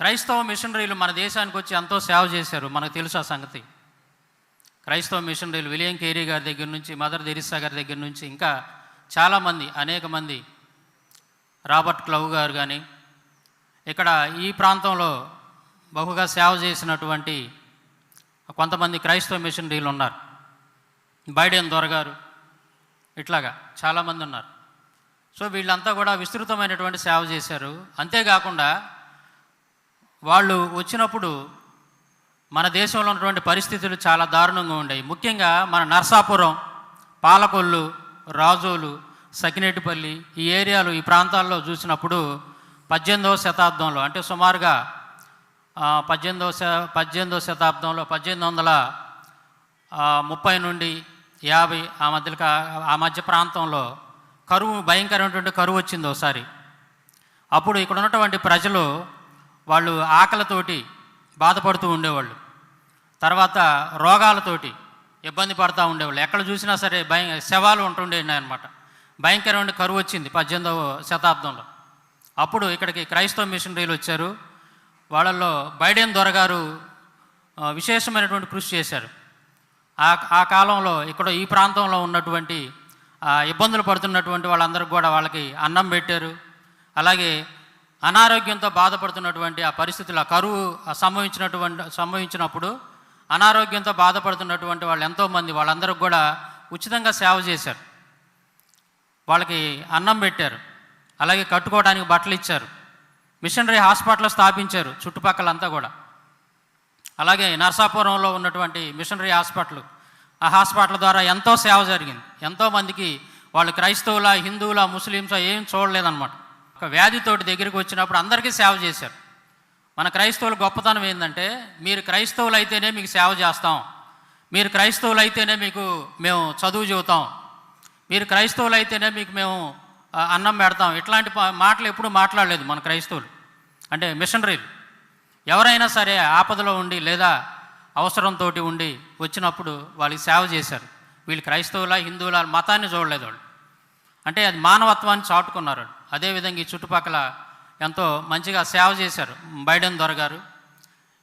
క్రైస్తవ మిషనరీలు మన దేశానికి వచ్చి ఎంతో సేవ చేశారు మనకు తెలుసు ఆ సంగతి. క్రైస్తవ మిషనరీలు విలియం కేరీ గారి దగ్గర నుంచి మదర్ తెరిసా గారి దగ్గర నుంచి ఇంకా చాలామంది అనేక మంది రాబర్ట్ క్లవ్ గారు కానీ ఇక్కడ ఈ ప్రాంతంలో బహుగా సేవ చేసినటువంటి కొంతమంది క్రైస్తవ మిషనరీలు ఉన్నారు. బైడెన్ దొరగారు ఇట్లాగా చాలామంది ఉన్నారు. సో వీళ్ళంతా కూడా విస్తృతమైనటువంటి సేవ చేశారు. అంతేకాకుండా వాళ్ళు వచ్చినప్పుడు మన దేశంలో ఉన్నటువంటి పరిస్థితులు చాలా దారుణంగా ఉండేవి. ముఖ్యంగా మన నర్సాపురం పాలకొల్లు రాజోలు సకినేటిపల్లి ఈ ఏరియాలు ఈ ప్రాంతాల్లో చూసినప్పుడు పద్దెనిమిదవ శతాబ్దంలో అంటే సుమారుగా పద్దెనిమిదవ పద్దెనిమిదవ శతాబ్దంలో పద్దెనిమిది వందల ముప్పై నుండి యాభై ఆ మధ్యలో ఆ మధ్య ప్రాంతంలో కరువు భయంకరమైనటువంటి కరువు వచ్చింది ఒకసారి. అప్పుడు ఇక్కడ ఉన్నటువంటి ప్రజలు వాళ్ళు ఆకలితోటి బాధపడుతూ ఉండేవాళ్ళు. తర్వాత రోగాలతోటి ఇబ్బంది పడుతూ ఉండేవాళ్ళు. ఎక్కడ చూసినా సరే భయం శవాలు ఉంటుండేవి అనమాట భయంకరమైన కరువు వచ్చింది పద్దెనిమిదవ శతాబ్దంలో. అప్పుడు ఇక్కడికి క్రైస్తవ మిషనరీలు వచ్చారు. వాళ్ళల్లో బైడెన్ దొరగారు విశేషమైనటువంటి కృషి చేశారు. ఆ ఆ కాలంలో ఇక్కడ ఈ ప్రాంతంలో ఉన్నటువంటి ఇబ్బందులు పడుతున్నటువంటి వాళ్ళందరికీ కూడా వాళ్ళకి అన్నం పెట్టారు. అలాగే అనారోగ్యంతో బాధపడుతున్నటువంటి ఆ పరిస్థితులు ఆ కరువు సంభవించినటువంటి సంభవించినప్పుడు అనారోగ్యంతో బాధపడుతున్నటువంటి వాళ్ళు ఎంతోమంది వాళ్ళందరూ కూడా ఉచితంగా సేవ చేశారు. వాళ్ళకి అన్నం పెట్టారు. అలాగే కట్టుకోవడానికి బట్టలు ఇచ్చారు. మిషనరీ హాస్పిటల్ స్థాపించారు చుట్టుపక్కలంతా కూడా. అలాగే నర్సాపురంలో ఉన్నటువంటి మిషనరీ హాస్పిటల్ ఆ హాస్పిటల్ ద్వారా ఎంతో సేవ జరిగింది. ఎంతోమందికి వాళ్ళు క్రైస్తవుల హిందువుల ముస్లిమ్స్ ఏం చూడలేదన్నమాట. ఒక వ్యాధితోటి దగ్గరికి వచ్చినప్పుడు అందరికీ సేవ చేశారు. మన క్రైస్తవుల గొప్పతనం ఏంటంటే మీరు క్రైస్తవులు అయితేనే మీకు సేవ చేస్తాం. మీరు క్రైస్తవులు అయితేనే మీకు మేము చదువు చెబుతాం. మీరు క్రైస్తవులు అయితేనే మీకు మేము అన్నం పెడతాం. ఇట్లాంటి మాటలు ఎప్పుడూ మాట్లాడలేదు మన క్రైస్తవులు. అంటే మిషనరీలు. ఎవరైనా సరే ఆపదలో ఉండి లేదా అవసరంతో ఉండి వచ్చినప్పుడు వాళ్ళకి సేవ చేశారు. వీళ్ళు క్రైస్తవుల హిందువుల మతాన్ని చూడలేదు వాళ్ళు. అంటే అది మానవత్వాన్ని చాటుకున్నారు. అదేవిధంగా ఈ చుట్టుపక్కల ఎంతో మంచిగా సేవ చేశారు బైడెన్ దొరగారు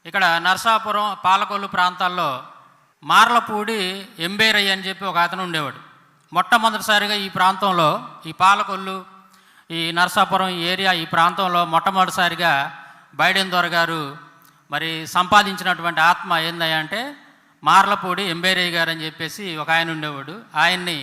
ఇక్కడ నరసాపురం పాలకొల్లు ప్రాంతాల్లో మార్లపూడి ఎంబేరయ్య అని చెప్పి ఒక అతను ఉండేవాడు. మొట్టమొదటిసారిగా ఈ ప్రాంతంలో ఈ పాలకొల్లు ఈ నరసాపురం ఈ ఏరియా ఈ ప్రాంతంలో మొట్టమొదటిసారిగా బైడెన్ దొరగారు మరి సంపాదించినటువంటి ఆత్మ ఏందయ్యా అంటే మార్లపూడి ఎంబేరయ్య గారు అని చెప్పేసి ఒక ఆయన ఉండేవాడు. ఆయన్ని